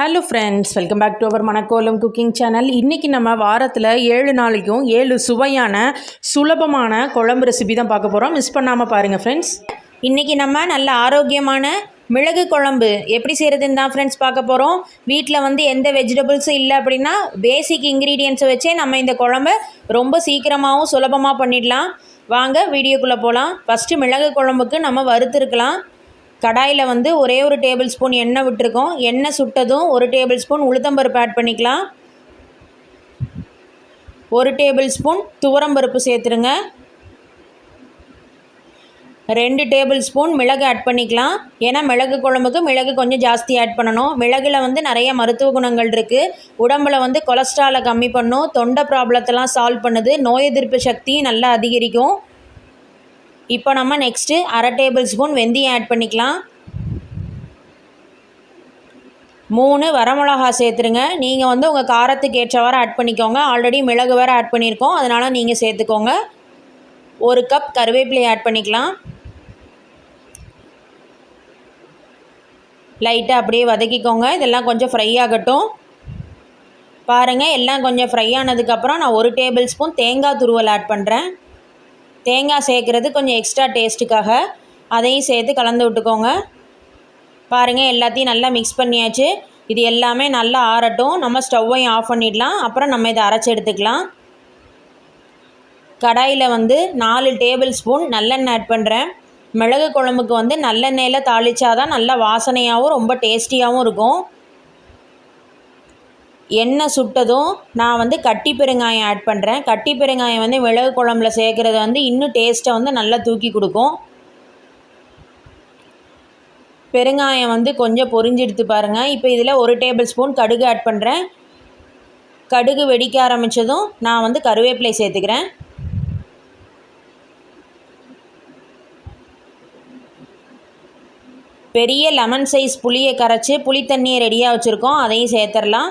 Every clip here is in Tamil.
Hello friends welcome back to our Manakkolam cooking channel இன்றைக்கி நம்ம வாரத்தில் ஏழு நாளைக்கும் ஏழு சுவையான சுலபமான குழம்பு ரெசிபி தான் பார்க்க போகிறோம் மிஸ் பண்ணாமல் பாருங்கள் ஃப்ரெண்ட்ஸ் இன்றைக்கி நம்ம நல்ல ஆரோக்கியமான மிளகு குழம்பு எப்படி செய்கிறதுன்னு தான் ஃப்ரெண்ட்ஸ் பார்க்க போகிறோம் வீட்டில் வந்து எந்த வெஜிடபிள்ஸும் இல்லை அப்படின்னா பேசிக் இன்க்ரீடியன்ஸை வச்சே நம்ம இந்த குழம்பை ரொம்ப சீக்கிரமாகவும் சுலபமாக பண்ணிடலாம். வாங்க வீடியோக்குள்ளே போகலாம் ஃபஸ்ட்டு மிளகு குழம்புக்கு நம்ம வறுத்துருக்கலாம். கடாயில் வந்து ஒரே ஒரு டேபிள் ஸ்பூன் எண்ணெய் விட்டுருக்கோம். எண்ணெய் சுட்டதும் ஒரு டேபிள் ஸ்பூன் உளுத்தம்பருப்பு ஆட் பண்ணிக்கலாம். ஒரு டேபிள் ஸ்பூன் துவரம்பருப்பு சேர்த்துருங்க. ரெண்டு டேபிள் ஸ்பூன் மிளகு ஆட் பண்ணிக்கலாம். ஏன்னா மிளகு குழம்புக்கு மிளகு கொஞ்சம் ஜாஸ்தி ஆட் பண்ணணும். மிளகில் வந்து நிறைய மருத்துவ குணங்கள் இருக்குது உடம்புல வந்து கொலஸ்ட்ராலை கம்மி பண்ணும். தொண்டை ப்ராப்ளத்தெல்லாம் சால்வ் பண்ணுது. நோய் எதிர்ப்பு சக்தியும் நல்லா அதிகரிக்கும். இப்போ நம்ம நெக்ஸ்ட்டு அரை டேபிள் ஸ்பூன் வெந்தயம் ஆட் பண்ணிக்கலாம். மூணு வரமிளகா சேர்த்துருங்க. நீங்கள் வந்து உங்கள் காரத்துக்கு ஏற்றவாறு ஆட் பண்ணிக்கோங்க. ஆல்ரெடி மிளகு வேறு ஆட் பண்ணியிருக்கோம். அதனால் நீங்கள் சேர்த்துக்கோங்க. ஒரு கப் கருவேப்பிலை ஆட் பண்ணிக்கலாம். லைட்டாக அப்படியே வதக்கிக்கோங்க. இதெல்லாம் கொஞ்சம் ஃப்ரை ஆகட்டும். பாருங்கள் எல்லாம் கொஞ்சம் ஃப்ரை ஆனதுக்கப்புறம் நான் ஒரு டேபிள் ஸ்பூன் தேங்காய் துருவல் ஆட் பண்ணுறேன் தேங்காய் சேர்க்குறது கொஞ்சம் எக்ஸ்ட்ரா டேஸ்ட்டுக்காக அதையும் சேர்த்து கலந்து விட்டுக்கோங்க. பாருங்கள் எல்லாத்தையும் நல்லா மிக்ஸ் பண்ணியாச்சு. இது எல்லாமே நல்லா ஆறட்டும். நம்ம ஸ்டவ்வையும் ஆஃப் பண்ணிடலாம். அப்புறம் நம்ம இதை அரைச்சி எடுத்துக்கலாம். கடாயில் வந்து நாலு டேபிள் ஸ்பூன் நல்லெண்ணெய் ஆட் பண்ணுறேன் மிளகு குழம்புக்கு வந்து நல்லெண்ணெயில் தாளிச்சாதான் நல்லா வாசனையாகவும் ரொம்ப டேஸ்டியாகவும் இருக்கும். எண்ணெய் சுட்டதும் நான் வந்து கட்டி பெருங்காயம் ஆட் பண்ணுறேன் கட்டி பெருங்காயம் வந்து மிளகு குழம்புல சேர்க்குறது வந்து இன்னும் டேஸ்ட்டை வந்து நல்லா தூக்கி கொடுக்கும். பெருங்காயம் வந்து கொஞ்சம் பொரிஞ்செடுத்து பாருங்கள் இப்போ இதில் ஒரு டேபிள் ஸ்பூன் கடுகு ஆட் பண்ணுறேன் கடுகு வெடிக்க ஆரம்பித்ததும் நான் வந்து கருவேப்பிலை சேர்த்துக்கிறேன். பெரிய லெமன் சைஸ் புளியை கரைச்சி புளி தண்ணியை ரெடியாக வச்சுருக்கோம். அதையும் சேர்த்துடலாம்.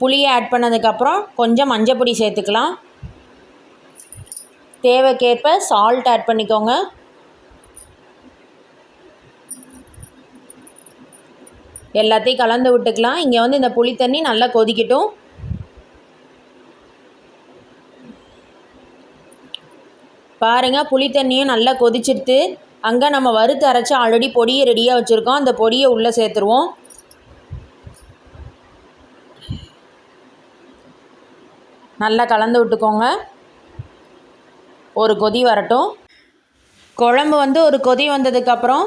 புளியை ஆட் பண்ணதுக்கப்புறம் கொஞ்சம் மஞ்சள் பொடி சேர்த்துக்கலாம். தேவைக்கேற்ப சால்ட் ஆட் பண்ணிக்கோங்க. எல்லாத்தையும் கலந்து விட்டுக்கலாம். இங்கே வந்து இந்த புளி தண்ணி நல்லா கொதிக்கட்டும். பாருங்கள் புளி தண்ணியும் நல்லா கொதிச்சிடுத்து அங்கே நம்ம வறுத்து அரைச்சி ஆல்ரெடி பொடியை ரெடியாக வச்சுருக்கோம். அந்த பொடியை உள்ளே சேர்த்துருவோம். நல்லா கலந்து விட்டுக்கோங்க. ஒரு கொதி வரட்டும். குழம்பு வந்து ஒரு கொதி வந்ததுக்கப்புறம்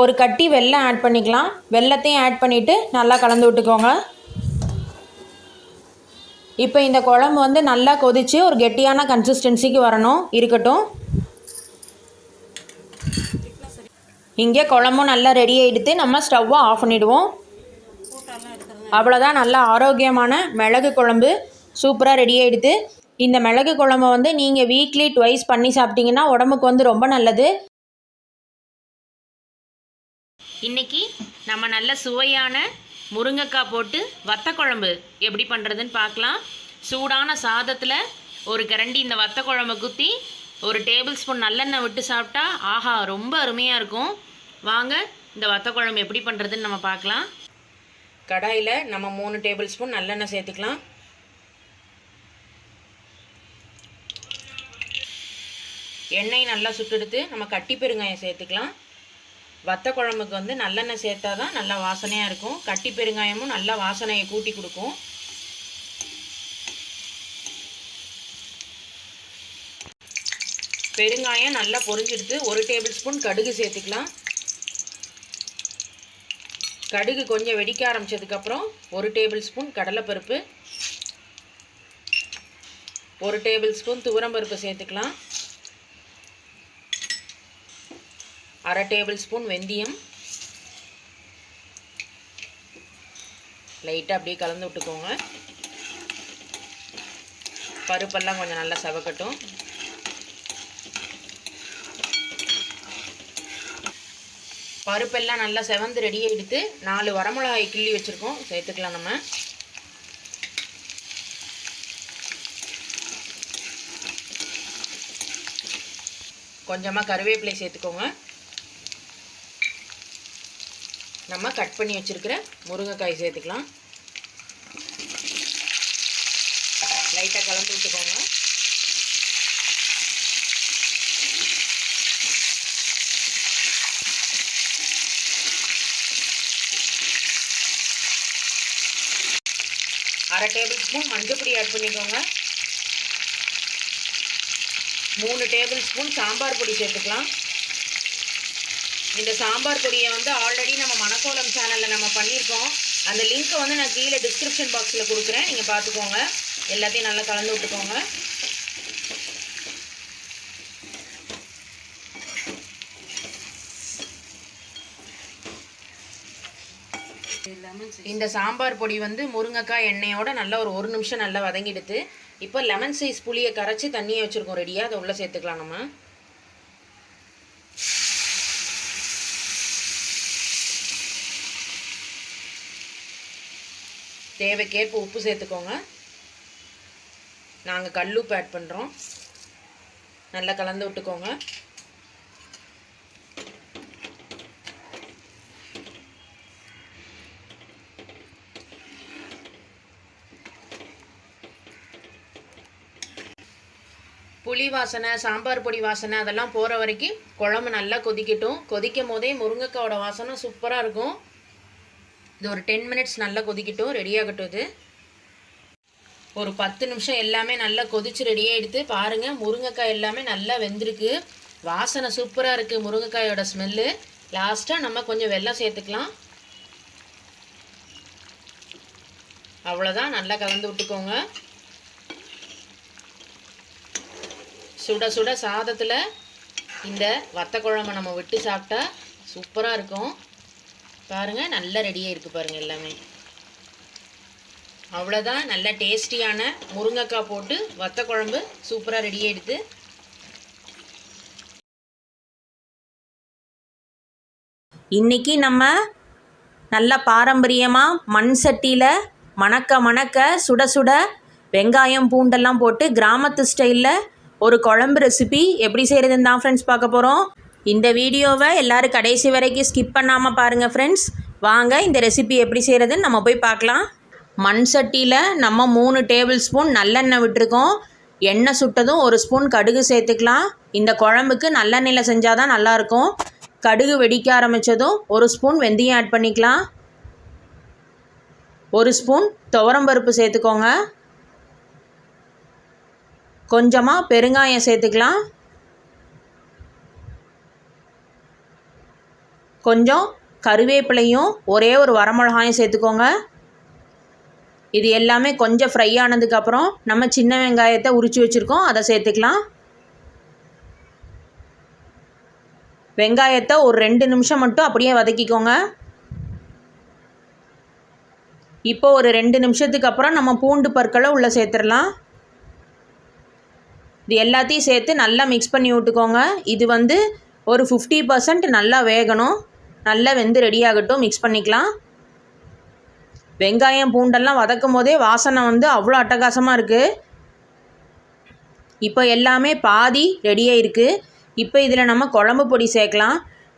ஒரு கட்டி வெல்லம் ஆட் பண்ணிக்கலாம். வெல்லத்தையும் ஆட் பண்ணிவிட்டு நல்லா கலந்து விட்டுக்கோங்க. இப்போ இந்த குழம்பு வந்து நல்லா கொதித்து ஒரு கெட்டியான கன்சிஸ்டன்சிக்கு வரணும். இருக்கட்டும். இங்கே குழம்பும் நல்லா ரெடி ஆகிடுத்து நம்ம ஸ்டவ்வை ஆஃப் பண்ணிவிடுவோம் அவ்வளோதான் நல்லா ஆரோக்கியமான மிளகு குழம்பு. சூப்பராக ரெடி ஆகிடுது இந்த மிளகு குழம்பு வந்து நீங்கள் வீக்லி ட்வைஸ் பண்ணி சாப்பிட்டீங்கன்னா உடம்புக்கு வந்து ரொம்ப நல்லது. இன்றைக்கி நம்ம நல்ல சுவையான முருங்கைக்காய் போட்டு வத்த குழம்பு எப்படி பண்ணுறதுன்னு பார்க்கலாம். சூடான சாதத்தில் ஒரு கரண்டி இந்த வத்த குழம்பு குத்தி ஒரு டேபிள் ஸ்பூன் நல்லெண்ணெய் விட்டு சாப்பிட்டா ஆஹா ரொம்ப அருமையாக இருக்கும். வாங்க இந்த வத்த குழம்பு எப்படி பண்ணுறதுன்னு நம்ம பார்க்கலாம். கடாயில் நம்ம மூணு டேபிள் ஸ்பூன் நல்லெண்ணெய் சேர்த்துக்கலாம். எண்ணெய் நல்லா சுட்டெடுத்து நம்ம கட்டி பெருங்காயம் சேர்த்துக்கலாம். வத்த குழம்புக்கு வந்து நல்லெண்ணெய் சேர்த்தா தான் நல்லா வாசனையாக இருக்கும். கட்டி பெருங்காயமும் நல்லா வாசனையை கூட்டி கொடுக்கும். பெருங்காயம் நல்லா பொரிஞ்செடுத்து ஒரு டேபிள் ஸ்பூன் கடுகு சேர்த்துக்கலாம். கடுகு கொஞ்சம் வெடிக்க ஆரம்பித்ததுக்கப்புறம் ஒரு டேபிள் ஸ்பூன் கடலைப்பருப்பு. ஒரு டேபிள் ஸ்பூன் துவரம்பருப்பு சேர்த்துக்கலாம். அரை டேபிள் ஸ்பூன் வெந்தயம். லைட்டாக அப்படியே கலந்து விட்டுக்கோங்க. பருப்பெல்லாம் கொஞ்சம் நல்லா சவக்கட்டும். பருப்பெல்லாம் நல்லா செவந்து ரெடி எடுத்து நாலு வரமிளகாய் கிள்ளி வச்சுருக்கோம். சேர்த்துக்கலாம் நம்ம. கொஞ்சமாக கருவேப்பிலை சேர்த்துக்கோங்க. நம்ம கட் பண்ணி வச்சுருக்கிற முருங்கைக்காய் சேர்த்துக்கலாம். லைட்டாக கலந்து விட்டுக்கோங்க. அரை டேபிள் ஸ்பூன் மஞ்சப்பொடி ஆட் பண்ணிக்கோங்க. மூணு டேபிள் ஸ்பூன் சாம்பார் பொடி சேர்த்துக்கலாம். இந்த சாம்பார் பொடியை வந்து ஆல்ரெடி நம்ம மணக்கோலம் சேனலில் நம்ம பண்ணியிருக்கோம். அந்த லிங்க்கை வந்து நான் கீழே டிஸ்கிரிப்ஷன் பாக்ஸில் கொடுக்குறேன். நீங்கள் பார்த்துக்கோங்க. எல்லாத்தையும் நல்லா கலந்து விட்டுக்கோங்க. இந்த சாம்பார் பொடி வந்து முருங்கைக்காய் எண்ணெயோட நல்லா ஒரு ஒரு நிமிஷம் நல்லா வதங்கிடுது. இப்போ லெமன் சைஸ் புளியை கரைச்சி தண்ணியை வச்சுருக்கோம் ரெடியாக அதை உள்ளே சேர்த்துக்கலாம் நம்ம. தேவைக்கேற்ப உப்பு சேர்த்துக்கோங்க. நாங்கள் கல்லுப்பு ஆட் பண்ணுறோம் நல்லா கலந்து விட்டுக்கோங்க. புளி வாசனை சாம்பார் பொடி வாசனை அதெல்லாம் போகிற வரைக்கும் குழம்பு நல்லா கொதிக்கட்டும். கொதிக்கும் போதே முருங்கைக்காயோட வாசனை சூப்பராக இருக்கும். இது ஒரு டென் மினிட்ஸ் நல்லா கொதிக்கட்டும் ரெடி ஆகட்டும் இது. ஒரு பத்து நிமிஷம் எல்லாமே நல்லா கொதிச்சு ரெடியாக எடுத்து பாருங்கள் முருங்கைக்காய் எல்லாமே நல்லா வெந்திருக்கு. வாசனை சூப்பராக இருக்குது முருங்கைக்காயோட ஸ்மெல்லு லாஸ்ட்டாக நம்ம கொஞ்சம் வெள்ளம் சேர்த்துக்கலாம். அவ்வளோதான் நல்லா கலந்து விட்டுக்கோங்க. சுட சுட சாதத்தில் இந்த வத்த குழம்பை நம்ம விட்டு சாப்பிட்டா சூப்பராக இருக்கும். பாருங்கள் நல்லா ரெடியாக இருக்குது பாருங்கள் எல்லாமே. அவ்வளோதான் நல்ல டேஸ்டியான முருங்கைக்காய் போட்டு வத்த குழம்பு சூப்பராக ரெடி ஆயிடுது. இன்னைக்கு நம்ம நல்ல பாரம்பரியமாக மண் சட்டியில் மணக்க மணக்க சுட சுட வெங்காயம் பூண்டெல்லாம் போட்டு கிராமத்து ஸ்டைலில் ஒரு குழம்பு ரெசிபி எப்படி செய்கிறதுன்னு தான் ஃப்ரெண்ட்ஸ் பார்க்க போகிறோம் இந்த வீடியோவை எல்லோரும் கடைசி வரைக்கும் ஸ்கிப் பண்ணாமல் பாருங்கள் ஃப்ரெண்ட்ஸ் வாங்க இந்த ரெசிபி எப்படி செய்கிறதுன்னு நம்ம போய் பார்க்கலாம். மண் சட்டியில் நம்ம மூணு டேபிள் ஸ்பூன் நல்லெண்ணெய் விட்டுருக்கோம். எண்ணெய் சுட்டதும் ஒரு ஸ்பூன் கடுகு சேர்த்துக்கலாம். இந்த குழம்புக்கு நல்லெண்ணெயில் செஞ்சால் தான் நல்லாயிருக்கும். கடுகு வெடிக்க ஆரம்பித்ததும் ஒரு ஸ்பூன் வெந்தயம் ஆட் பண்ணிக்கலாம். ஒரு ஸ்பூன் துவரம்பருப்பு சேர்த்துக்கோங்க. கொஞ்சமாக பெருங்காயம் சேர்த்துக்கலாம். கொஞ்சம் கருவேப்பிலையும் ஒரே ஒரு வரமிளகாயும் சேர்த்துக்கோங்க. இது எல்லாமே கொஞ்சம் ஃப்ரை ஆனதுக்கப்புறம் நம்ம சின்ன வெங்காயத்தை உரித்து வச்சுருக்கோம். அதை சேர்த்துக்கலாம். வெங்காயத்தை ஒரு ரெண்டு நிமிஷம் மட்டும் அப்படியே வதக்கிக்கோங்க. இப்போ ஒரு ரெண்டு நிமிஷத்துக்கு அப்புறம் நம்ம பூண்டு பற்களை உள்ளே சேர்த்துடலாம். இது எல்லாத்தையும் சேர்த்து நல்லா மிக்ஸ் பண்ணி விட்டுக்கோங்க. இது வந்து ஒரு ஃபிஃப்டி பர்சன்ட் நல்லா வேகணும். நல்லா வெந்து ரெடி ஆகட்டும் மிக்ஸ் பண்ணிக்கலாம். வெங்காயம் பூண்டெல்லாம் வதக்கும் போதே வாசனை வந்து அவ்வளோ அட்டகாசமாக இருக்குது இப்போ எல்லாமே பாதி ரெடியாக இருக்குது இப்போ இதில் நம்ம குழம்பு பொடி சேர்க்கலாம்.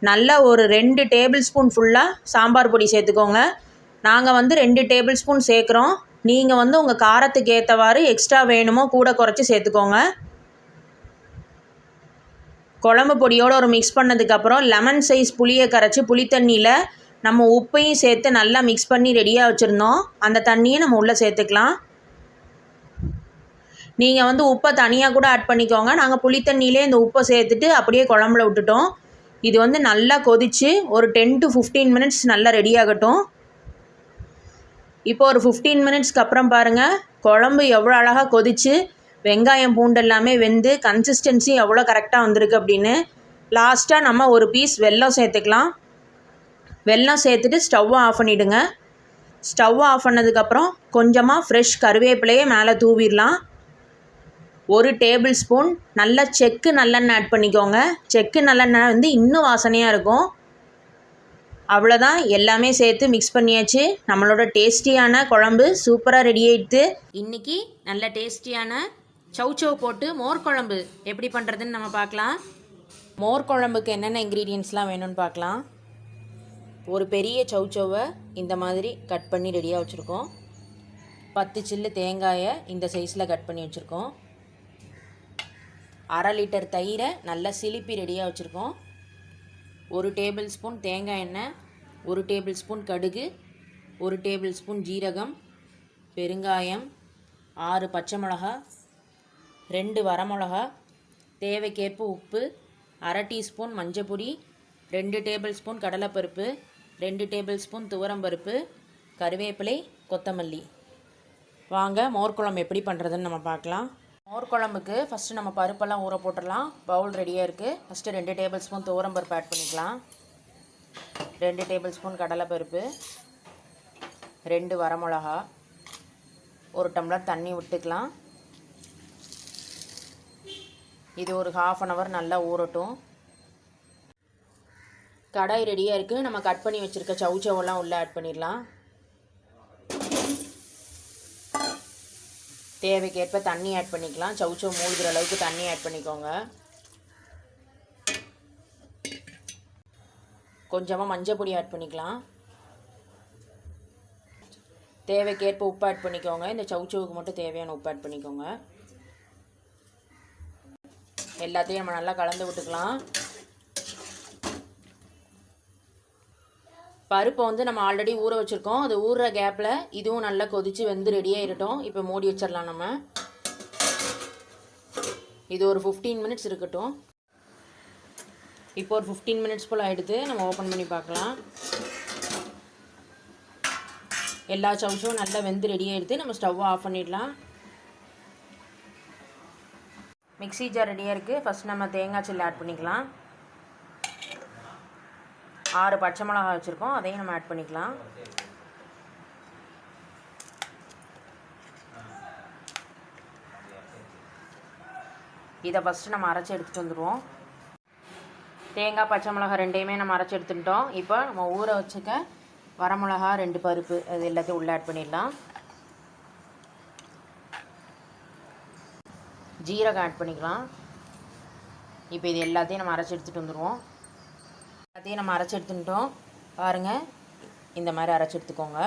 நல்லா ஒரு ரெண்டு டேபிள் ஸ்பூன் ஃபுல்லாக சாம்பார் பொடி சேர்த்துக்கோங்க. நாங்கள் வந்து ரெண்டு டேபிள் ஸ்பூன் சேர்க்குறோம். நீங்கள் வந்து உங்கள் காரத்துக்கு ஏற்றவாறு எக்ஸ்ட்ரா வேணுமோ கூட குறைச்சி சேர்த்துக்கோங்க. குழம்பு பொடியோடு ஒரு மிக்ஸ் பண்ணதுக்கப்புறம் லெமன் சைஸ் புளியை கரைச்சி புளித்தண்ணியில் நம்ம உப்பையும் சேர்த்து நல்லா மிக்ஸ் பண்ணி ரெடியாக வச்சுருந்தோம். அந்த தண்ணியை நம்ம உள்ளே சேர்த்துக்கலாம். நீங்கள் வந்து உப்பை தனியாக கூட ஆட் பண்ணிக்கோங்க. நாங்கள் புளித்தண்ணியிலே இந்த உப்பை சேர்த்துட்டு அப்படியே குழம்புல விட்டுட்டோம். இது வந்து நல்லா கொதித்து ஒரு டென் டு ஃபிஃப்டீன் மினிட்ஸ் நல்லா ரெடி ஆகட்டும். இப்போ ஒரு ஃபிஃப்டீன் மினிட்ஸ்க்கு அப்புறம் பாருங்கள் குழம்பு எவ்வளோ அழகாக கொதித்து வெங்காயம் பூண்டு எல்லாமே வெந்து கன்சிஸ்டன்சி எவ்வளோ கரெக்டாக வந்திருக்கு அப்படின்னு லாஸ்ட்டாக நம்ம ஒரு பீஸ் வெல்லம் சேர்த்துக்கலாம். வெல்லம் சேர்த்துட்டு ஸ்டவ்வை ஆஃப் பண்ணிவிடுங்க ஸ்டவ் ஆஃப் பண்ணதுக்கப்புறம் கொஞ்சமாக ஃப்ரெஷ் கருவேப்பிலையே மேலே தூவிடலாம். ஒரு டேபிள் ஸ்பூன் நல்ல செக்கு நல்லெண்ணெய் ஆட் பண்ணிக்கோங்க. செக்கு நல்லெண்ணெய் வந்து இன்னும் வாசனையாக இருக்கும். அவ்வளோதான் எல்லாமே சேர்த்து மிக்ஸ் பண்ணியாச்சு. நம்மளோட டேஸ்டியான குழம்பு சூப்பராக ரெடி ஆயிடுது. இன்றைக்கி நல்ல டேஸ்டியான சௌச்சௌ போட்டு மோர் குழம்பு. எப்படி பண்ணுறதுன்னு நம்ம பார்க்கலாம். மோர் குழம்புக்கு என்னென்ன இன்க்ரீடியன்ஸ்லாம் வேணும்னு பார்க்கலாம். ஒரு பெரிய சௌச்சௌவை இந்த மாதிரி கட் பண்ணி ரெடியாக வச்சுருக்கோம். பத்து சில்லு தேங்காயை இந்த சைஸில் கட் பண்ணி வச்சுருக்கோம். அரை லிட்டர் தயிரை நல்லா சிலிப்பி ரெடியாக வச்சுருக்கோம். ஒரு டேபிள் ஸ்பூன் தேங்காய் எண்ணெய் ஒரு டேபிள் ஸ்பூன் கடுகு ஒரு டேபிள் ஸ்பூன் ஜீரகம் பெருங்காயம் ஆறு பச்சை மிளகா ரெண்டு வரமிளகா தேவைக்கேற்ப உப்பு அரை டீஸ்பூன் மஞ்சப்பொடி ரெண்டு டேபிள் ஸ்பூன் கடலைப்பருப்பு ரெண்டு டேபிள் ஸ்பூன் துவரம்பருப்பு கருவேப்பிலை கொத்தமல்லி. வாங்க மோர் குழம்பு எப்படி பண்ணுறதுன்னு நம்ம பார்க்கலாம். மோர் குழம்புக்கு ஃபஸ்ட்டு நம்ம பருப்பெல்லாம் ஊற போட்டுடலாம். பவுல் ரெடியாக இருக்குது ஃபஸ்ட்டு ரெண்டு டேபிள் ஸ்பூன் துவரம்பருப்பு ஆட் பண்ணிக்கலாம். ரெண்டு டேபிள் ஸ்பூன் கடலைப்பருப்பு ரெண்டு வரமிளகா ஒரு டம்ளர் தண்ணி விட்டுக்கலாம். இது ஒரு ஹாஃப் அன் ஹவர் நல்லா ஊறட்டும். கடாய் ரெடியாக இருக்குது நம்ம கட் பண்ணி வச்சுருக்க சவுச்சவெல்லாம் உள்ளே ஆட் பண்ணிடலாம். தேவைக்கேற்ப தண்ணி ஆட் பண்ணிக்கலாம். சவுச்சவ் மூழ்கிற அளவுக்கு தண்ணி ஆட் பண்ணிக்கோங்க. கொஞ்சமாக மஞ்சள் பொடி ஆட் பண்ணிக்கலாம். தேவைக்கேற்ப உப்பு ஆட் பண்ணிக்கோங்க. இந்த சவுச்சவுக்கு மட்டும் தேவையான உப்பு ஆட் பண்ணிக்கோங்க. எல்லாத்தையும் நம்ம நல்லா கலந்து விட்டுக்கலாம். பருப்பை வந்து நம்ம ஆல்ரெடி ஊற வச்சுருக்கோம். அது ஊறுற கேப்பில் இதுவும் நல்லா கொதித்து வெந்து ரெடியாகிடட்டும் இப்போ மூடி வச்சிடலாம் நம்ம. இது ஒரு ஃபிஃப்டீன் மினிட்ஸ் இருக்கட்டும். இப்போ ஒரு ஃபிஃப்டீன் மினிட்ஸ் போல் ஆகிடுது நம்ம ஓப்பன் பண்ணி பார்க்கலாம். எல்லா சவுச்சும் நல்லா வெந்து ரெடி ஆகிடுது நம்ம ஸ்டவ்வை ஆஃப் பண்ணிடலாம். மிக்ஸி ஜார் ரெடியாக இருக்குது ஃபஸ்ட் நம்ம தேங்காய் சில்லி ஆட் பண்ணிக்கலாம். ஆறு பச்சை மிளகா வச்சுருக்கோம். அதையும் நம்ம ஆட் பண்ணிக்கலாம். இதை ஃபஸ்ட்டு நம்ம அரைச்சி எடுத்துகிட்டு வந்துடுவோம் தேங்காய் பச்சை மிளகா ரெண்டையுமே நம்ம அரைச்சி எடுத்துட்டோம் இப்போ நம்ம ஊற வச்சுக்க வரமிளகா ரெண்டு பருப்பு அது எல்லாத்தையும் உள்ளே ஆட் பண்ணிடலாம். ஜீரகம் ஆட் பண்ணிக்கலாம். இப்போ இது எல்லாத்தையும் நம்ம அரைச்சி எடுத்துகிட்டு வந்துடுவோம் எல்லாத்தையும் நம்ம அரைச்சி எடுத்துட்டோம். பாருங்கள் இந்த மாதிரி அரைச்சி எடுத்துக்கோங்க.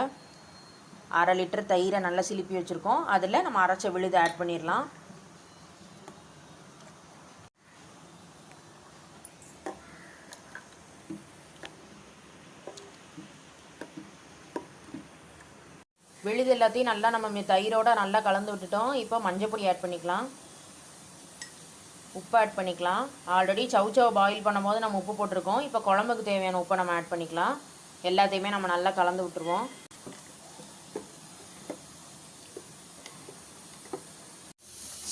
அரை லிட்டர் தயிரை நல்லா சிலிப்பி வச்சுருக்கோம். அதில் நம்ம அரைச்ச விழுது ஆட் பண்ணிடலாம். விழுது எல்லாத்தையும் நல்லா நம்ம தயிரோட நல்லா கலந்து விட்டுட்டோம். இப்போ மஞ்சள் பொடி ஆட் பண்ணிக்கலாம். உப்பு ஆட் பண்ணிக்கலாம். ஆல்ரெடி சவுச்சவை பாயில் பண்ணும்போது நம்ம உப்பு போட்டிருக்கோம். இப்போ குழம்புக்கு தேவையான உப்பை நம்ம ஆட் பண்ணிக்கலாம். எல்லாத்தையுமே நம்ம நல்லா கலந்து விட்டுருவோம்.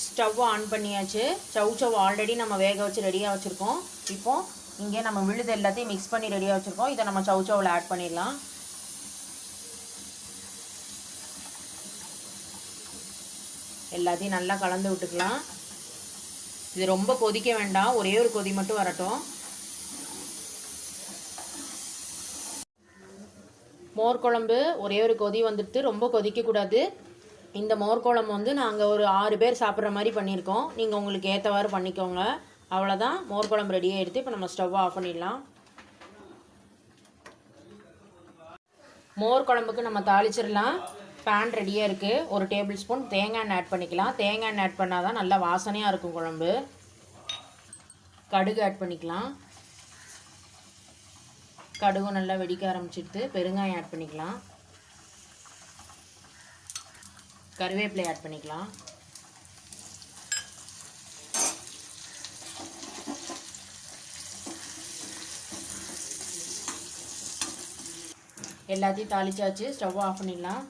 ஸ்டவ் ஆன் பண்ணியாச்சு. சவுச்சவ் ஆல்ரெடி நம்ம வேக வச்சு ரெடியாக வச்சுருக்கோம். இப்போது இங்கே நம்ம விழுது எல்லாத்தையும் மிக்ஸ் பண்ணி ரெடியாக வச்சுருக்கோம். இதை நம்ம சவுச்சவில் ஆட் பண்ணிடலாம். எல்லாத்தையும் நல்லா கலந்து விட்டுக்கலாம். இது ரொம்ப கொதிக்க வேண்டாம். ஒரே ஒரு கொதி மட்டும் வரட்டும். மோர் குழம்பு ஒரே ஒரு கொதி வந்துட்டு ரொம்ப கொதிக்கக்கூடாது. இந்த மோர் குழம்பு வந்து நாங்கள் ஒரு ஆறு பேர் சாப்பிட்ற மாதிரி பண்ணியிருக்கோம். நீங்கள் உங்களுக்கு ஏற்றவாறு பண்ணிக்கோங்க. அவ்வளோதான். மோர் குழம்பு ரெடியாக எடுத்து இப்போ நம்ம ஸ்டவ் ஆஃப் பண்ணிடலாம். மோர் குழம்புக்கு நம்ம தாளிச்சிடலாம். பேன் ரெடியாக இருக்குது ஒரு டேபிள் ஸ்பூன் தேங்காய் எண்ணெய் ஆட் பண்ணிக்கலாம். தேங்காய் எண்ணெய் ஆட் பண்ணால் தான் நல்லா வாசனையாக இருக்கும் குழம்பு. கடுகு ஆட் பண்ணிக்கலாம். கடுகு நல்லா வெடிக்க ஆரம்பிச்சிடுது பெருங்காயம் ஆட் பண்ணிக்கலாம். கருவேப்பிலை ஆட் பண்ணிக்கலாம். எல்லாத்தையும் தாளிச்சாச்சு. ஸ்டவ் ஆஃப் பண்ணிடலாம்.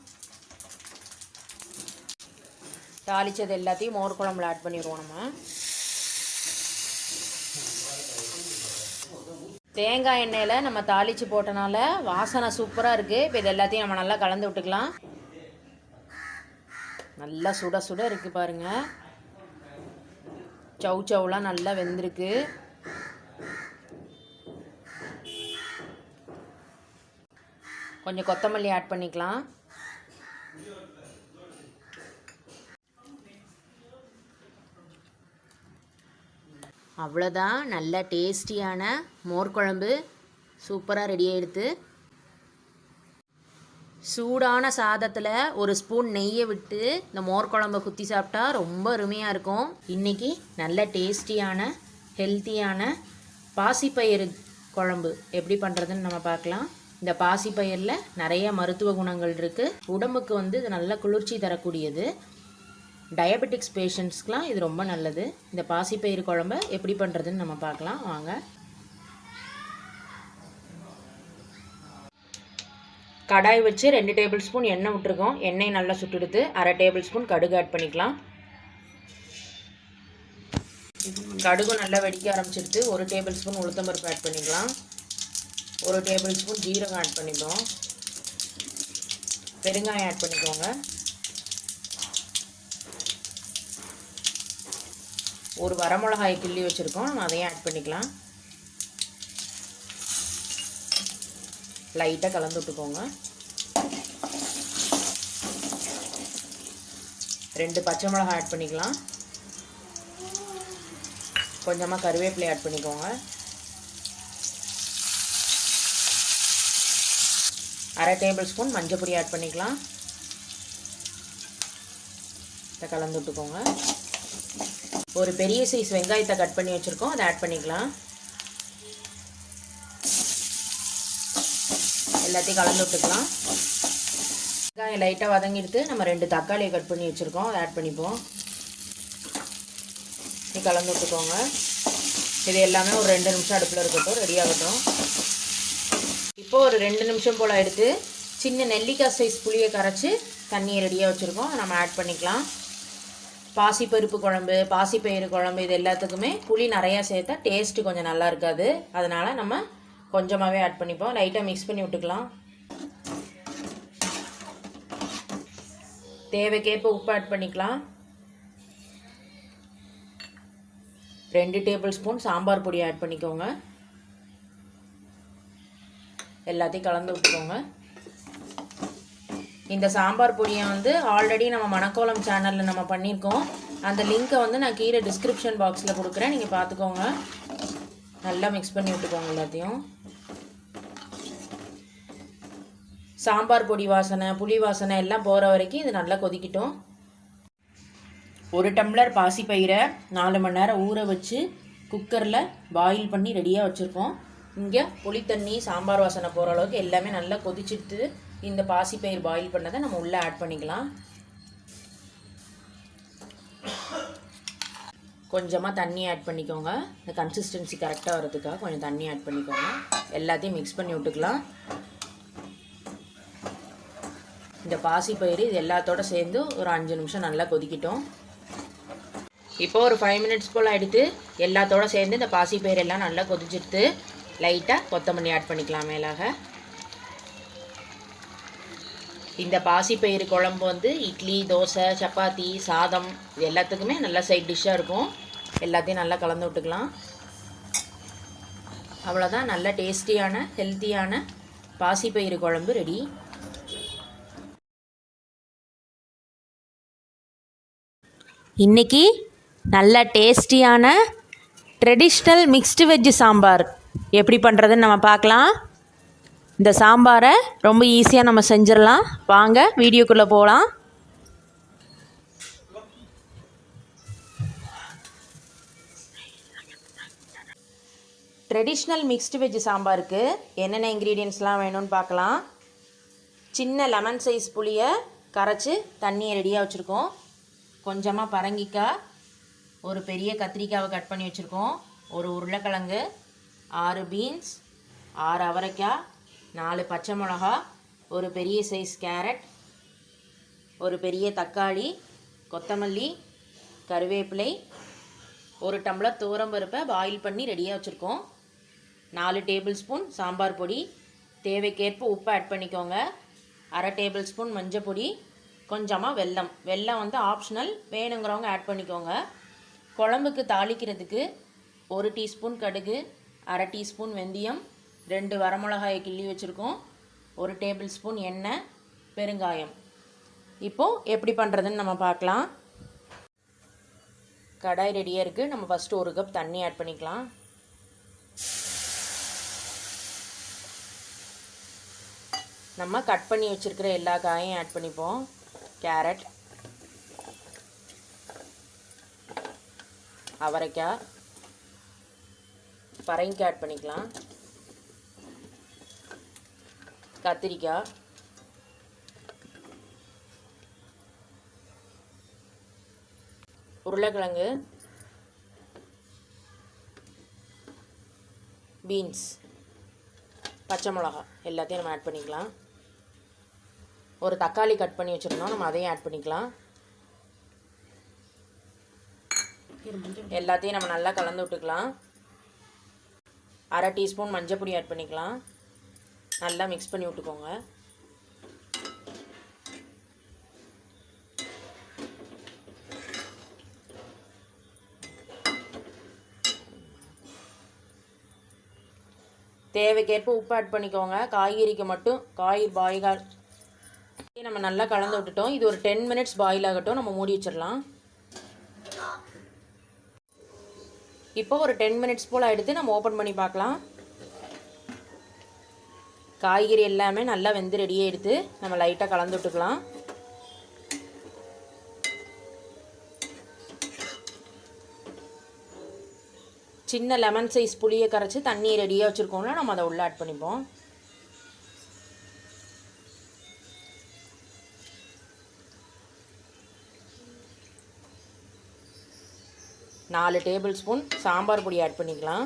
தாளித்தது எல்லாத்தையும் மோர் குழம்புல ஆட் பண்ணிடுவோம் நம்ம. தேங்காய் எண்ணெயில் நம்ம தாளித்து போட்டனால வாசனை சூப்பராக இருக்குது இப்போ இது எல்லாத்தையும் நம்ம நல்லா கலந்து விட்டுக்கலாம். நல்லா சுட சுட இருக்குது பாருங்கள் சவு சவுலாம் நல்லா வெந்திருக்கு. கொஞ்சம் கொத்தமல்லி ஆட் பண்ணிக்கலாம். அவ்வளோதான். நல்ல டேஸ்டியான மோர் குழம்பு சூப்பராக ரெடி ஆகிடுது சூடான சாதத்தில் ஒரு ஸ்பூன் நெய்யை விட்டு இந்த மோர் குழம்ப குத்தி சாப்பிட்டா ரொம்ப அருமையாக இருக்கும். இன்றைக்கி நல்ல டேஸ்டியான ஹெல்த்தியான பாசிப்பயிறு குழம்பு. எப்படி பண்ணுறதுன்னு நம்ம பார்க்கலாம். இந்த பாசிப்பயிரில் நிறைய மருத்துவ குணங்கள் இருக்குது உடம்புக்கு வந்து இது நல்ல குளிர்ச்சி தரக்கூடியது. டயபெட்டிக்ஸ் பேஷண்ட்ஸ்க்கெலாம் இது ரொம்ப நல்லது. இந்த பாசிப்பயிறு குழம்ப எப்படி பண்ணுறதுன்னு நம்ம பார்க்கலாம். வாங்க. கடாய் வச்சு ரெண்டு டேபிள் ஸ்பூன் எண்ணெய் விட்டுருக்கோம். எண்ணெய் நல்லா சுட்டுடுத்து அரை டேபிள் ஸ்பூன் கடுகு ஆட் பண்ணிக்கலாம். கடுகு நல்லா வெடிக்க ஆரம்பிச்சிடுத்து ஒரு டேபிள் ஸ்பூன் உளுத்தம்பருப்பு ஆட் பண்ணிக்கலாம். ஒரு டேபிள் ஸ்பூன் ஜீரகம் ஆட் பண்ணிப்போம் பெருங்காயம் ஆட் பண்ணிக்கோங்க. ஒரு வரமிளகாய் கிள்ளி வச்சுருக்கோம். நம்ம அதையும் ஆட் பண்ணிக்கலாம். லைட்டாக கலந்து விட்டுக்கோங்க. ரெண்டு பச்சை மிளகாய் ஆட் பண்ணிக்கலாம். கொஞ்சமாக கருவேப்பிலை ஆட் பண்ணிக்கோங்க. அரை டேபிள் ஸ்பூன் மஞ்சள் பொடி ஆட் பண்ணிக்கலாம். இதை கலந்து விட்டுக்கோங்க. ஒரு பெரிய சைஸ் வெங்காயத்தை கட் பண்ணி வச்சுருக்கோம். அதை ஆட் பண்ணிக்கலாம். எல்லாத்தையும் கலந்து விட்டுக்கலாம். வெங்காயம் லைட்டாக வதங்கிடுத்து நம்ம ரெண்டு தக்காளியை கட் பண்ணி வச்சுருக்கோம். அதை ஆட் பண்ணிப்போம். இது கலந்து விட்டுக்கோங்க. இது எல்லாமே ஒரு ரெண்டு நிமிஷம் அடுப்பில் இருக்கட்டும். ரெடி ஆகட்டும். இப்போது ஒரு ரெண்டு நிமிஷம் போல் எடுத்து சின்ன நெல்லிக்காய் சைஸ் புளியை கரைச்சி தண்ணியை ரெடியாக வச்சுருக்கோம். நம்ம ஆட் பண்ணிக்கலாம். பாசிப்பருப்பு குழம்பு பாசிப்பயிறு குழம்பு இது எல்லாத்துக்குமே புளி நிறையா சேர்த்தா டேஸ்ட்டு கொஞ்சம் நல்லா இருக்காது. அதனால் நம்ம கொஞ்சமாகவே ஆட் பண்ணிப்போம். லைட்டாக மிக்ஸ் பண்ணி விட்டுக்கலாம். தேவைக்கேற்ப உப்பு ஆட் பண்ணிக்கலாம். ரெண்டு டேபிள் ஸ்பூன் சாம்பார் பொடி ஆட் பண்ணிக்கோங்க. எல்லாத்தையும் கலந்து விட்டுக்கோங்க. இந்த சாம்பார் பொடியை வந்து ஆல்ரெடி நம்ம மணக்கோலம் சேனலில் நம்ம பண்ணியிருக்கோம். அந்த லிங்க்கை வந்து நான் கீழே டிஸ்கிரிப்ஷன் பாக்ஸில் கொடுக்குறேன். நீங்கள் பார்த்துக்கோங்க. நல்லா மிக்ஸ் பண்ணி விட்டுக்கோங்க எல்லாத்தையும். சாம்பார் பொடி வாசனை புளி வாசனை எல்லாம் போகிற வரைக்கும் இது நல்லா கொதிக்கட்டும். ஒரு டம்ளர் பாசிப்பயிரை நாலு மணி நேரம் ஊற வச்சு குக்கரில் பாயில் பண்ணி ரெடியாக வச்சுருக்கோம். இங்கே புளித்தண்ணி சாம்பார் வாசனை போகிற அளவுக்கு எல்லாமே நல்லா கொதிச்சுட்டு இந்த பாசிப்பயிர் பாயில் பண்ணதை நம்ம உள்ளே ஆட் பண்ணிக்கலாம். கொஞ்சமாக தண்ணி ஆட் பண்ணிக்கோங்க. இந்த கன்சிஸ்டன்சி கரெக்டாக வரதுக்காக கொஞ்சம் தண்ணி ஆட் பண்ணிக்கோங்க. எல்லாத்தையும் மிக்ஸ் பண்ணி விட்டுக்கலாம். இந்த பாசிப்பயிறு இது எல்லாத்தோட சேர்ந்து ஒரு அஞ்சு நிமிஷம் நல்லா கொதிக்கட்டும். இப்போ ஒரு ஃபைவ் மினிட்ஸ் போல் எடுத்து எல்லாத்தோட சேர்ந்து இந்த பாசிப்பயிறு எல்லாம் நல்லா கொதிச்சிட்டு லைட்டாக கொத்தமல்லி ஆட் பண்ணிக்கலாம் மேலாக. இந்த பாசிப்பயிறு குழம்பு வந்து இட்லி தோசை சப்பாத்தி சாதம் இது எல்லாத்துக்குமே நல்ல சைட் டிஷ்ஷாக இருக்கும். எல்லாத்தையும் நல்லா கலந்து விட்டுக்கலாம். அவ்வளோதான் நல்ல டேஸ்டியான ஹெல்த்தியான பாசிப்பயிறு குழம்பு ரெடி இன்னைக்கு நல்ல டேஸ்டியான ட்ரெடிஷ்னல் மிக்ஸ்டு வெஜ் சாம்பார். எப்படி பண்ணுறதுன்னு நம்ம பார்க்கலாம். இந்த சாம்பாரை ரொம்ப ஈஸியாக நம்ம செஞ்சிடலாம். வாங்க வீடியோக்குள்ளே போகலாம் ட்ரெடிஷ்னல் மிக்ஸ்டு வெஜ் சாம்பாருக்கு என்னென்ன இன்க்ரீடியன்ஸ்லாம் வேணும்னு பார்க்கலாம். சின்ன லெமன் சைஸ் புளியை கரைச்சி தண்ணியை ரெடியாக வச்சுருக்கோம். கொஞ்சமாக பரங்கிக்காய் ஒரு பெரிய கத்திரிக்காவை கட் பண்ணி வச்சுருக்கோம். ஒரு உருளைக்கிழங்கு ஆறு பீன்ஸ் ஆறு அவரைக்காய் நாலு பச்சை மிளகா ஒரு பெரிய சைஸ் கேரட் ஒரு பெரிய தக்காளி கொத்தமல்லி கருவேப்பிலை ஒரு டம்ளர் துவரம்பருப்பை பாயில் பண்ணி ரெடியாக வச்சுருக்கோம். நாலு டேபிள் ஸ்பூன் சாம்பார் பொடி. தேவைக்கேற்ப உப்பு ஆட் பண்ணிக்கோங்க. அரை டேபிள் ஸ்பூன் மஞ்சள் பொடி. கொஞ்சமாக வெல்லம். வெல்லம் வந்து ஆப்ஷனல் வேணுங்கிறவங்க ஆட் பண்ணிக்கோங்க. குழம்புக்கு தாளிக்கிறதுக்கு ஒரு டீஸ்பூன் கடுகு அரை டீஸ்பூன் வெந்தயம் ரெண்டு வரமிளகாயை கிள்ளி வச்சுருக்கோம். ஒரு டேபிள் ஸ்பூன் எண்ணெய் பெருங்காயம். இப்போது எப்படி பண்ணுறதுன்னு நம்ம பார்க்கலாம். கடாய் ரெடியாக இருக்குது நம்ம ஃபஸ்ட்டு ஒரு கப் தண்ணி ஆட் பண்ணிக்கலாம். நம்ம கட் பண்ணி வச்சுருக்கிற எல்லா காயும் ஆட் பண்ணிப்போம். கேரட் அவரைக்காய் பரங்கிக்காய் ஆட் பண்ணிக்கலாம். கத்திரிக்காய். உருளைக்கிழங்கு. பீன்ஸ். பச்சை மிளகா எல்லாத்தையும் நம்ம ஆட் பண்ணிக்கலாம். ஒரு தக்காளி கட் பண்ணி வச்சுருந்தோம். நம்ம அதையும் ஆட் பண்ணிக்கலாம். எல்லாத்தையும் நம்ம நல்லா கலந்து விட்டுக்கலாம். அரை டீஸ்பூன் மஞ்சள் பொடி ஆட் பண்ணிக்கலாம். நல்லா மிக்ஸ் பண்ணி விட்டுக்கோங்க. தேவைக்கேற்ப உப்பு ஆட் பண்ணிக்கோங்க. காய்கறிக்கு மட்டும் காய் பாய்கால் நம்ம நல்லா கலந்து விட்டுட்டோம். இது ஒரு டென் மினிட்ஸ் பாயில் ஆகட்டும். நம்ம மூடி வச்சிடலாம். இப்போ ஒரு டென் மினிட்ஸ் போல் எடுத்து நம்ம ஓப்பன் பண்ணி பார்க்கலாம். காய்கறி எல்லாமே நல்லா வெந்து ரெடியாக எடுத்து நம்ம லைட்டாக கலந்து விட்டுக்கலாம். சின்ன லெமன் சைஸ் புளியை கரைச்சி தண்ணி ரெடியாக வச்சுருக்கோம்னா நம்ம அதை உள்ளே ஆட் பண்ணிப்போம். நாலு டேபிள் ஸ்பூன் சாம்பார் பொடி ஆட் பண்ணிக்கலாம்.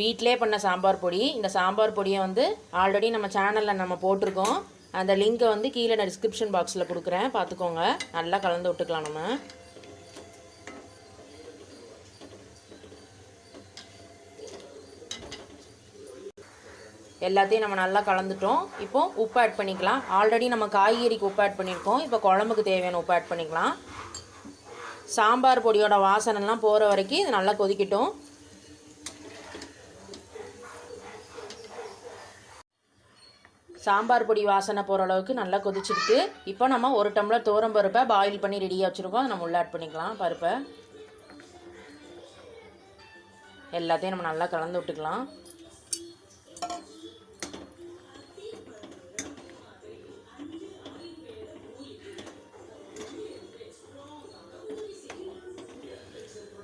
வீட்டிலே பண்ண சாம்பார் பொடி. இந்த சாம்பார் பொடியை வந்து ஆல்ரெடி நம்ம சேனலில் நம்ம போட்டிருக்கோம். அந்த லிங்க்கை வந்து கீழே நான் டிஸ்கிரிப்ஷன் பாக்ஸில் கொடுக்குறேன். பார்த்துக்கோங்க. நல்லா கலந்து விட்டுக்கலாம் நம்ம. எல்லாத்தையும் நம்ம நல்லா கலந்துட்டோம். இப்போ உப்பு ஆட் பண்ணிக்கலாம். ஆல்ரெடி நம்ம காய்கறிக்கு உப்பு ஆட் பண்ணியிருக்கோம். இப்போ குழம்புக்கு தேவையான உப்பு ஆட் பண்ணிக்கலாம். சாம்பார் பொடியோட வாசனைலாம் போகிற வரைக்கும் இது நல்லா கொதிக்கட்டும். சாம்பார் பொடி வாசனை போகிற அளவுக்கு நல்லா கொதிச்சிருக்கு இப்போ நம்ம ஒரு டம்ளர் தோரம் பருப்பை பாயில் பண்ணி ரெடியாக வச்சுருக்கோம். அதை நம்ம உள்ள ஆட் பண்ணிக்கலாம் பருப்பை. எல்லாத்தையும் நம்ம நல்லா கலந்து விட்டுக்கலாம்.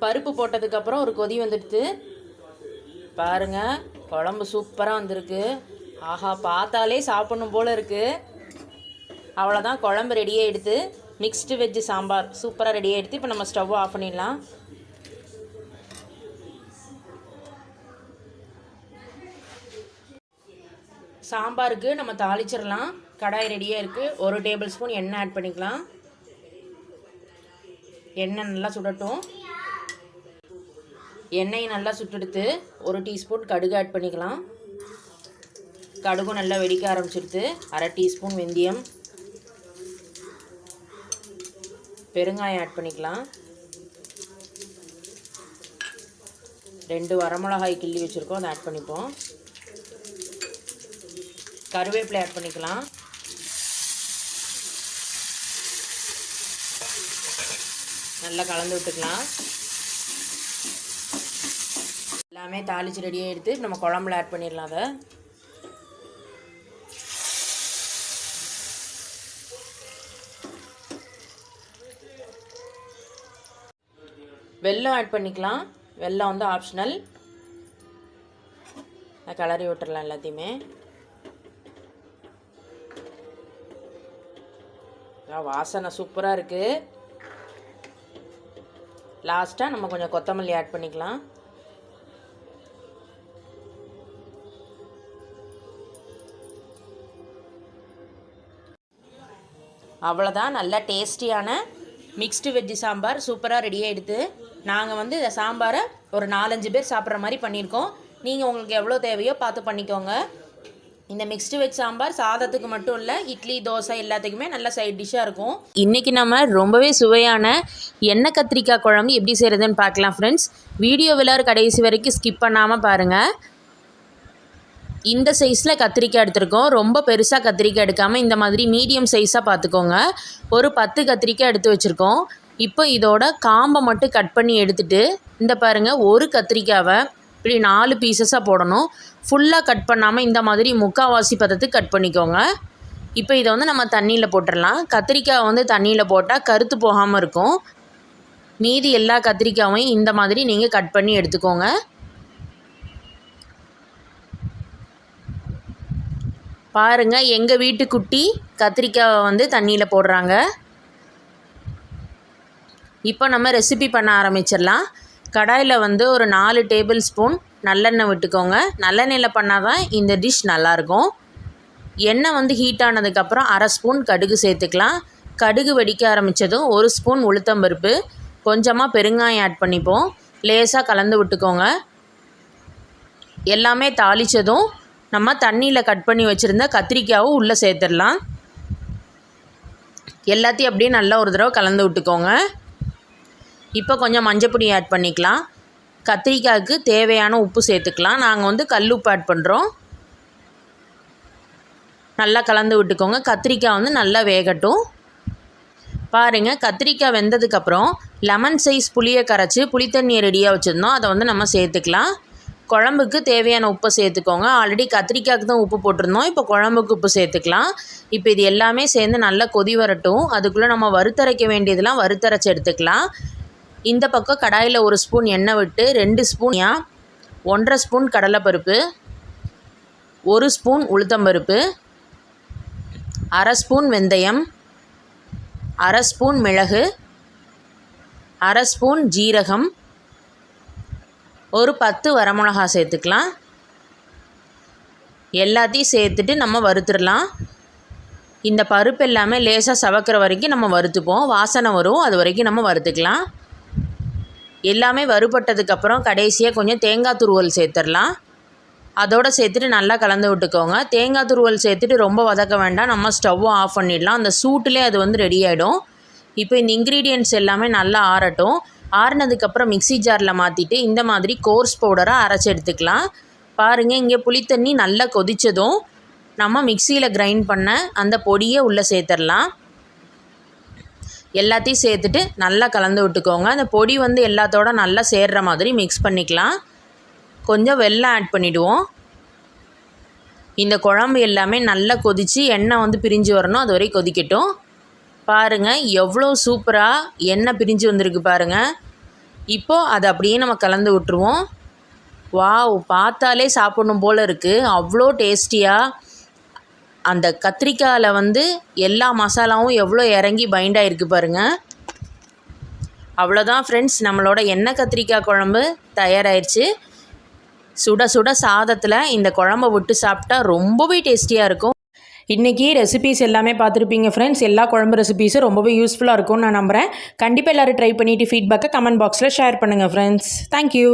பருப்பு போட்டதுக்கப்புறம் ஒரு கொதி வந்துடுது பாருங்க குழம்பு சூப்பராக வந்திருக்கு. ஆஹா பார்த்தாலே சாப்பிடணும் போல் இருக்குது அவ்வளோதான் குழம்பு ரெடியாக எடுத்து மிக்ஸ்டு வெஜ்ஜு சாம்பார். சூப்பராக ரெடியாக எடுத்து இப்போ நம்ம ஸ்டவ் ஆஃப் பண்ணிடலாம். சாம்பாருக்கு நம்ம தாளிச்சிடலாம். கடாய் ரெடியாக இருக்குது ஒரு டேபிள் ஸ்பூன் எண்ணெய் ஆட் பண்ணிக்கலாம். எண்ணெய் நல்லா சுடட்டும். எண்ணெயை நல்லா சுட்டெடுத்து ஒரு டீஸ்பூன் கடுகு ஆட் பண்ணிக்கலாம். கடுகும் நல்லா வெடிக்க ஆரம்பிச்சிடுது அரை டீஸ்பூன் வெந்தயம். பெருங்காயம் ஆட் பண்ணிக்கலாம். ரெண்டு வரமிளகாய் கிள்ளி வச்சுருக்கோம். அதை ஆட் பண்ணிப்போம். கருவேப்பிலை ஆட் பண்ணிக்கலாம். நல்லா கலந்து விட்டுக்கலாம். எல்லாமே தாளித்து ரெடியாக எடுத்து நம்ம குழம்புல ஆட் பண்ணிடலாம் அதை. வெல்லம் ஆட் பண்ணிக்கலாம். வெல்லம் வந்து ஆப்ஷனல் கலரி விட்டுறலாம் எல்லாத்தையுமே. வாசனை சூப்பராக இருக்குது லாஸ்ட்டாக நம்ம கொஞ்சம் கொத்தமல்லி ஆட் பண்ணிக்கலாம். அவ்வளோதான் நல்லா டேஸ்டியான மிக்ஸ்டு வெஜ்ஜு சாம்பார் சூப்பராக ரெடி ஆகிடுது நாங்கள் வந்து இந்த சாம்பாரை ஒரு நாலஞ்சு பேர் சாப்பிட்ற மாதிரி பண்ணியிருக்கோம். நீங்கள் உங்களுக்கு எவ்வளோ தேவையோ பார்த்து பண்ணிக்கோங்க. இந்த மிக்ஸ்டு வெஜ் சாம்பார் சாதத்துக்கு மட்டும் இல்லை இட்லி தோசை எல்லாத்துக்குமே நல்ல சைட் டிஷ்ஷாக இருக்கும். இன்றைக்கி நம்ம ரொம்பவே சுவையான எண்ணெய் கத்திரிக்காய் குழம்பு எப்படி செய்கிறதுன்னு பார்க்கலாம் ஃப்ரெண்ட்ஸ் வீடியோ விளார் கடைசி வரைக்கும் ஸ்கிப் பண்ணாமல் பாருங்கள் இந்த சைஸில் கத்திரிக்காய் எடுத்திருக்கோம். ரொம்ப பெருசாக கத்திரிக்காய் எடுக்காமல் இந்த மாதிரி மீடியம் சைஸாக பார்த்துக்கோங்க. ஒரு பத்து கத்திரிக்காய் எடுத்து வச்சுருக்கோம். இப்போ இதோட காம்பை மட்டும் கட் பண்ணி எடுத்துட்டு இந்த பாருங்கள் ஒரு கத்திரிக்காவை இப்படி நாலு பீசஸாக போடணும். ஃபுல்லாக கட் பண்ணாமல் இந்த மாதிரி முக்கால்வாசி பதத்துக்கு கட் பண்ணிக்கோங்க. இப்போ இதை வந்து நம்ம தண்ணியில் போட்டுடலாம். கத்திரிக்காய் வந்து தண்ணியில் போட்டால் கருத்து போகாமல் இருக்கும். மீதி எல்லா கத்திரிக்காயும் இந்த மாதிரி நீங்கள் கட் பண்ணி எடுத்துக்கோங்க. பாருங்க எங்கள் வீட்டு குட்டி கத்திரிக்காவை வந்து தண்ணியில் போடுறாங்க. இப்போ நம்ம ரெசிபி பண்ண ஆரம்பிச்சிடலாம். கடாயில் வந்து ஒரு நாலு டேபிள் ஸ்பூன் நல்லெண்ணெய் விட்டுக்கோங்க. நல்லெண்ணெயில் பண்ணால் தான் இந்த டிஷ் நல்லாயிருக்கும். எண்ணெய் வந்து ஹீட் ஆனதுக்கப்புறம் அரை ஸ்பூன் கடுகு சேர்த்துக்கலாம். கடுகு வெடிக்க ஆரம்பித்ததும் ஒரு ஸ்பூன் உளுத்தம்பருப்பு கொஞ்சமாக பெருங்காயம் ஆட் பண்ணிப்போம். லேசாக கலந்து விட்டுக்கோங்க. எல்லாமே தாளித்ததும் நம்ம தண்ணியில் கட் பண்ணி வச்சுருந்த கத்திரிக்காவும் உள்ளே சேர்த்துடலாம். எல்லாத்தையும் அப்படியே நல்லா ஒரு தடவை கலந்து விட்டுக்கோங்க. இப்போ கொஞ்சம் மஞ்சப்பொடி ஆட் பண்ணிக்கலாம். கத்திரிக்காய்க்கு தேவையான உப்பு சேர்த்துக்கலாம். நாங்கள் வந்து கல் உப்பு ஆட் பண்ணுறோம் நல்லா கலந்து விட்டுக்கோங்க. கத்திரிக்காய் வந்து நல்லா வேகட்டும். பாருங்கள் கத்திரிக்காய் வெந்ததுக்கப்புறம் லெமன் சைஸ் புளியை கரைச்சி புளித்தண்ணியை ரெடியாக வச்சுருந்தோம். அதை வந்து நம்ம சேர்த்துக்கலாம். குழம்புக்கு தேவையான உப்பை சேர்த்துக்கோங்க. ஆல்ரெடி கத்திரிக்காய்க்கு தான் உப்பு போட்டிருந்தோம். இப்போ குழம்புக்கு உப்பு சேர்த்துக்கலாம். இப்போ இது எல்லாமே சேர்ந்து நல்லா கொதி வரட்டும். அதுக்குள்ளே நம்ம வறுத்தரைக்க வேண்டியதெல்லாம் வறுத்தரைச்சி எடுத்துக்கலாம். இந்த பக்கம் கடாயில் ஒரு ஸ்பூன் எண்ணெய் விட்டு ரெண்டு ஸ்பூன் ஒன்றரை ஸ்பூன் கடலைப்பருப்பு ஒரு ஸ்பூன் உளுத்தம்பருப்பு அரை ஸ்பூன் வெந்தயம் அரை ஸ்பூன் மிளகு அரை ஸ்பூன் ஜீரகம் ஒரு பத்து வரமிளகா சேர்த்துக்கலாம். எல்லாத்தையும் சேர்த்துட்டு நம்ம வறுத்துடலாம். இந்த பருப்பு எல்லாமே லேசாக சவக்கிற வரைக்கும் நம்ம வறுத்துப்போம். வாசனை வரும். அது வரைக்கும் நம்ம வறுத்துக்கலாம். எல்லாமே வறுபட்டதுக்கப்புறம் கடைசியாக கொஞ்சம் தேங்காய் துருவல் சேர்த்துடலாம். அதோடு சேர்த்துட்டு நல்லா கலந்து விட்டுக்கோங்க. தேங்காய் துருவல் சேர்த்துட்டு ரொம்ப வதக்க வேண்டாம். நம்ம ஸ்டவ்வும் ஆஃப் பண்ணிடலாம். அந்த சூட்டிலே அது வந்து ரெடி ஆகிடும் இப்போ இந்த இன்க்ரீடியன்ட்ஸ் எல்லாமே நல்லா ஆறட்டும். ஆறுனதுக்கப்புறம் மிக்ஸி ஜாரில் மாற்றிட்டு இந்த மாதிரி கோர்ஸ் பவுடராக அரைச்சி எடுத்துக்கலாம். பாருங்கள் இங்கே புளித்தண்ணி நல்லா கொதித்ததும் நம்ம மிக்சியில் கிரைண்ட் பண்ண அந்த பொடியை உள்ளே சேர்த்துடலாம். எல்லாத்தையும் சேர்த்துட்டு நல்லா கலந்து விட்டுக்கோங்க. அந்த பொடி வந்து எல்லாத்தோட நல்லா சேர்கிற மாதிரி மிக்ஸ் பண்ணிக்கலாம். கொஞ்சம் வெள்ளம் ஆட் பண்ணிவிடுவோம் இந்த குழம்பு எல்லாமே நல்லா கொதித்து எண்ணெய் வந்து பிரிஞ்சு வரணும். அது வரைக்கும் கொதிக்கட்டும். பாருங்கள் எவ்வளோ சூப்பராக எண்ணெய் பிரிஞ்சு வந்திருக்கு பாருங்கள் இப்போது அதை அப்படியே நம்ம கலந்து விட்டுருவோம். வாவ் பார்த்தாலே சாப்பிடணும் போல் இருக்குது அவ்வளோ டேஸ்டியாக அந்த கத்திரிக்காயில் வந்து எல்லா மசாலாவும் எவ்வளோ இறங்கி பைண்ட் ஆகிருக்கு பாருங்கள் அவ்வளோதான் ஃப்ரெண்ட்ஸ் நம்மளோட எண்ணெய் கத்திரிக்காய் குழம்பு தயாராகிடுச்சு சுட சுட சாதத்தில் இந்த குழம்ப விட்டு சாப்பிட்டா ரொம்பவே டேஸ்டியாக இருக்கும். இன்றைக்கி ரெசிபீஸ் எல்லாமே பார்த்துருப்பீங்க ஃப்ரெண்ட்ஸ் எல்லா குழம்பு ரெசிபீஸும் ரொம்பவே யூஸ்ஃபுல்லாக இருக்கும்னு நான் நம்புகிறேன் கண்டிப்பாக எல்லோரும் ட்ரை பண்ணிவிட்டு ஃபீட்பேக்கை கமெண்ட் பாக்ஸில் ஷேர் பண்ணுங்கள் ஃப்ரெண்ட்ஸ் தேங்க்யூ